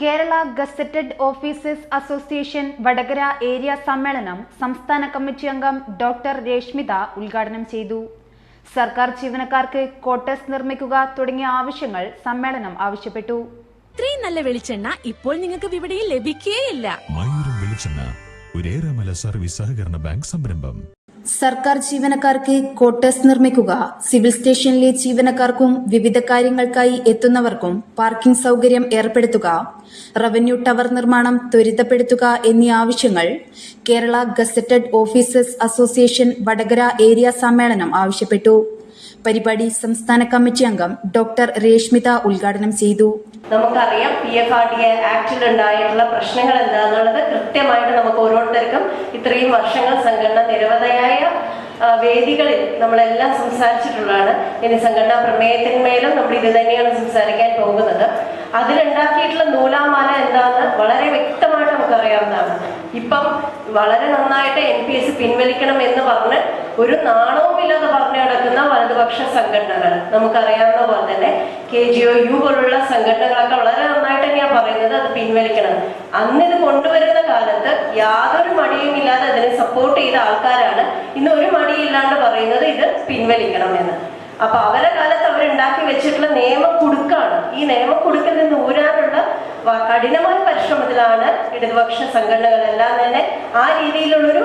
Kerala gazetted officers association Vadakara area സമ്മേളനം സംസ്ഥാന committee അംഗം ഡോക്ടർ രേഷ്മിത ഉദ്ഘാടനം ചെയ്തു. സർക്കാർ ജീവനക്കാർക്ക് ക്വാർട്ടേഴ്സ് നിർമ്മിക്കുക തുടങ്ങിയ ആവശ്യങ്ങൾ സമ്മേളനം ആവശ്യപ്പെട്ടു. ഇത്രയും നല്ല വെളിച്ചെണ്ണ ഇപ്പോൾ നിങ്ങൾക്ക് വിപണിയിൽ ലഭിക്കുകയില്ല മയൂരം വെളിച്ചെണ്ണ ഒരേറെമല സർവീസ് സഹകരണ ബാങ്ക് സംരംഭം. സർക്കാർ ജീവനക്കാർക്ക് ക്വാർട്ടേഴ്സ് നിർമ്മിക്കുക സിവിൽ സ്റ്റേഷനിലെ ജീവനക്കാർക്കും വിവിധ കാര്യങ്ങൾക്കായി എത്തുന്നവർക്കും പാർക്കിംഗ് സൗകര്യം ഏർപ്പെടുത്തുക റവന്യൂ ടവർ നിർമ്മാണം ത്വരിതപ്പെടുത്തുക എന്നീ ആവശ്യങ്ങൾ Kerala gazetted officers association Vadakara area സമ്മേളനം ആവശ്യപ്പെട്ടു. പരിപാടി സംസ്ഥാന കമ്മിറ്റി അംഗം ഡോക്ടർ രേഷ്മിത ഉദ്ഘാടനം ചെയ്തു. നമുക്കറിയാം പി എഫ് ആർ ഡി ആക്ടിൽ ഉണ്ടായിട്ടുള്ള പ്രശ്നങ്ങൾ എന്താണെന്നുള്ളത് കൃത്യമായിട്ട് നമുക്ക് ഓരോരുത്തർക്കും ഇത്രയും വർഷങ്ങൾ സംഘടന നിരവധിയായ വേദികളിൽ നമ്മളെല്ലാം സംസാരിച്ചിട്ടുള്ളതാണ്. ഇനി സംഘടനാ പ്രമേയത്തിന്മേലും നമ്മൾ ഇത് തന്നെയാണ് സംസാരിക്കാൻ പോകുന്നത്. അതിലുണ്ടാക്കിയിട്ടുള്ള നൂലാമാല എന്താണെന്ന് വളരെ വ്യക്തമായിട്ട് നമുക്കറിയാവുന്നതാണ്. ഇപ്പം വളരെ നന്നായിട്ട് എൻ പി എസ് പിൻവലിക്കണം എന്ന് പറഞ്ഞ് ഒരു നാണവും വലതുപക്ഷ സംഘടനകൾ. നമുക്കറിയാവുന്ന പോലെ തന്നെ കെ ജി ഒ യു പോലുള്ള സംഘടനകളൊക്കെ വളരെ നന്നായിട്ട് തന്നെയാണ് പറയുന്നത്. അത് പിൻവലിക്കണം. അന്ന് ഇത് കൊണ്ടുവരുന്ന കാലത്ത് യാതൊരു മടിയും ഇല്ലാതെ അതിനെ സപ്പോർട്ട് ചെയ്ത ആൾക്കാരാണ്. ഇന്ന് ഒരു മടിയില്ലാണ്ട് പറയുന്നത് ഇത് പിൻവലിക്കണം എന്ന്. അപ്പൊ അവരെ കാലത്ത് അവരുണ്ടാക്കി വെച്ചിട്ടുള്ള നിയമക്കുടുക്കാണ്. ഈ നിയമക്കുടുക്കിൽ നിന്ന് വ- കഠിനമായ പരിശ്രമത്തിലാണ് ഇടതുപക്ഷ സംഘടനകളെല്ലാം തന്നെ ആ രീതിയിലുള്ളൊരു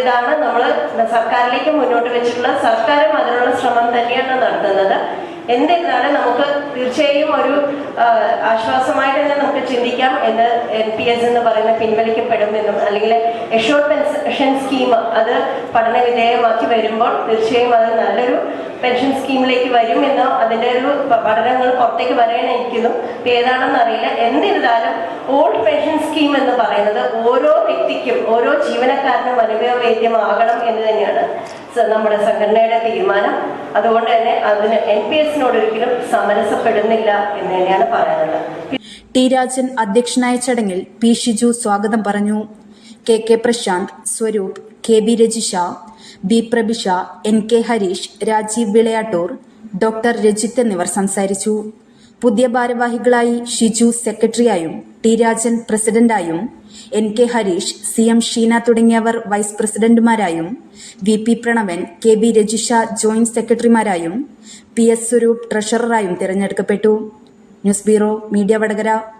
ഇതാണ് നമ്മൾ സർക്കാരിലേക്ക് മുന്നോട്ട് വെച്ചിട്ടുള്ള സർക്കാരും അതിനുള്ള ശ്രമം തന്നെയാണ് നടത്തുന്നത്. എന്നിരുന്നാലും നമുക്ക് തീർച്ചയായും ഒരു ആശ്വാസമായിട്ട് തന്നെ നമുക്ക് ചിന്തിക്കാം എന്ന് എൻ പി എസ് എന്ന് പറയുന്ന പിൻവലിക്കപ്പെടുമെന്നും അല്ലെങ്കിൽ എഷോർഡ് പെൻഷൻ സ്കീം അത് പഠന വിധേയമാക്കി വരുമ്പോൾ തീർച്ചയായും അത് നല്ലൊരു പെൻഷൻ സ്കീമിലേക്ക് വരുമെന്നോ അതിന്റെ ഒരു പഠനങ്ങൾ പുറത്തേക്ക് വരാനിരിക്കുന്നു ഏതാണെന്ന് അറിയില്ല. എന്നിരുന്നാലും ഓൾഡ് പെൻഷൻ സ്കീം എന്ന് പറയുന്നത് ഓരോ വ്യക്തിക്കും ഓരോ ജീവനക്കാരനും അനുഭവവേദ്യമാകണം എന്ന് തന്നെയാണ് നമ്മുടെ സംഘടനയുടെ തീരുമാനം. അതുകൊണ്ട് തന്നെ അതിന് എൻ പി എസിനോട് ഒരിക്കലും സമരസപ്പെടുന്നില്ല എന്ന് തന്നെയാണ് പറയാനുള്ളത്. ടി രാജൻ അധ്യക്ഷനായ ചടങ്ങിൽ പി ഷിജു സ്വാഗതം പറഞ്ഞു. K K Prasanth Swaroop K B Rajisha B Prabhisha N K Harish Rajeev Vilayattoor doctor Rajith എന്നിവർ സംസാരിച്ചു. പുതിയ ഭാരവാഹികളായി ഷിജു സെക്രട്ടറിയായും T Rajan പ്രസിഡന്റായും N K Harish C M Sheena തുടങ്ങിയവർ vice പ്രസിഡന്റുമാരായും V P Pranavan K B Rajisha joint സെക്രട്ടറിമാരായും P S Swaroop ട്രഷററായും തിരഞ്ഞെടുക്കപ്പെട്ടു. News bureau media Vadakara.